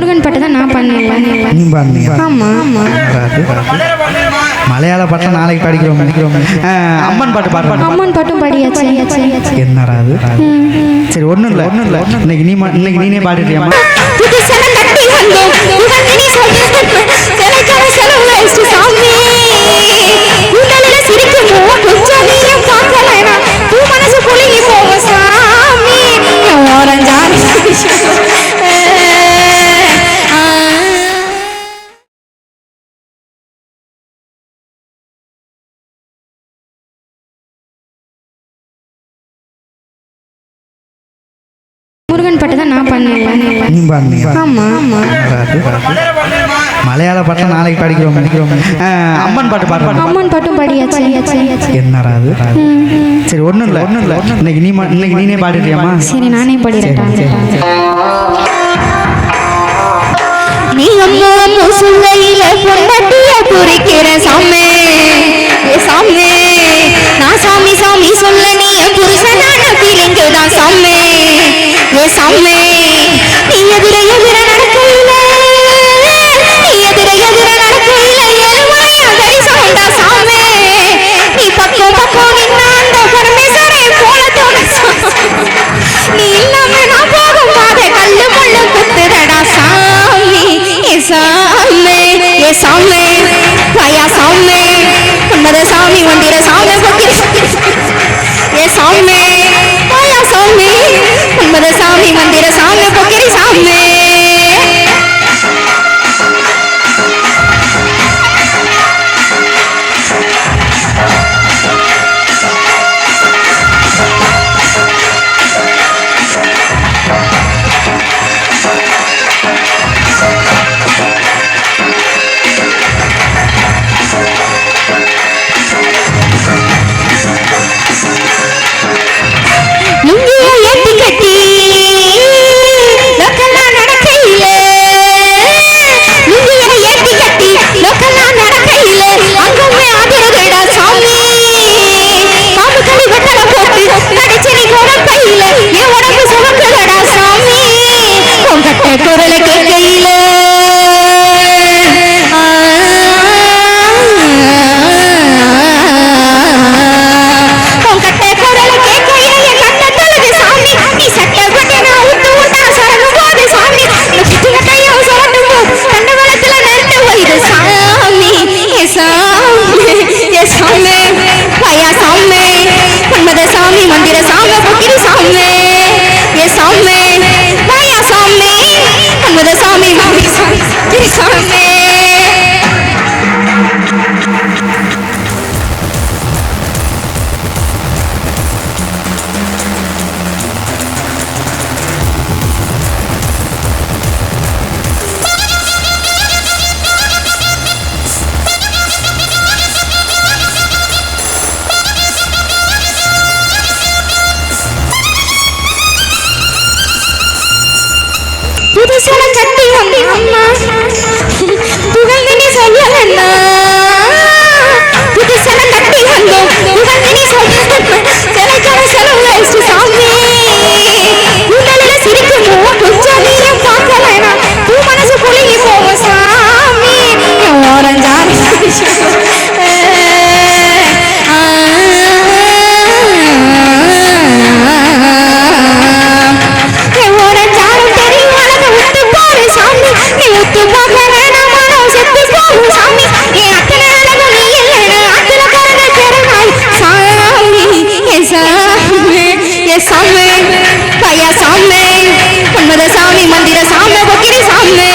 முருகன் பாட்டு தான் நான் பண்ணேன் ஆமா. ஆமா மலையாள பாட்டு நாளைக்கு படிக்கிறோம். நினைக்கிறோம் அம்மன் பாட்டு பாட்டு அம்மன் பாட்டும் பாடியாச்சு. என்னடா அது சரி ஒண்ணும் இல்ல. ஒண்ணும் இல்ல. இன்னைக்கு நீ இன்னைக்கு நீனே பாடிட்டியாமா முருகன் பாட்டு தான் நான் பண்ணுவேன் நீ பாடுனீங்க ஆமாம் மலையாள பாட்டு நாளைக்கு படிக்கிறோம் படிக்கிறோம். அம்மன் பாட்டு பாடுறோம் அம்மன் பாட்டும் பாடியாச்சு என்னடா அது சரி ஒன்றும் இல்ல. ஒன்றும் இல்லை. இன்னைக்கு நீ இன்னைக்கு நீனே பாடிட்டியாமா சரி நானே பாடிட்டேன் நீ அம்மா சொல்லை सामने சாங்க புக்கிரி அம்மா கொக்கிரி சாமி பையா சாமி பொன்மத சாமி மந்திர சாமி கொக்கிரி சாமி.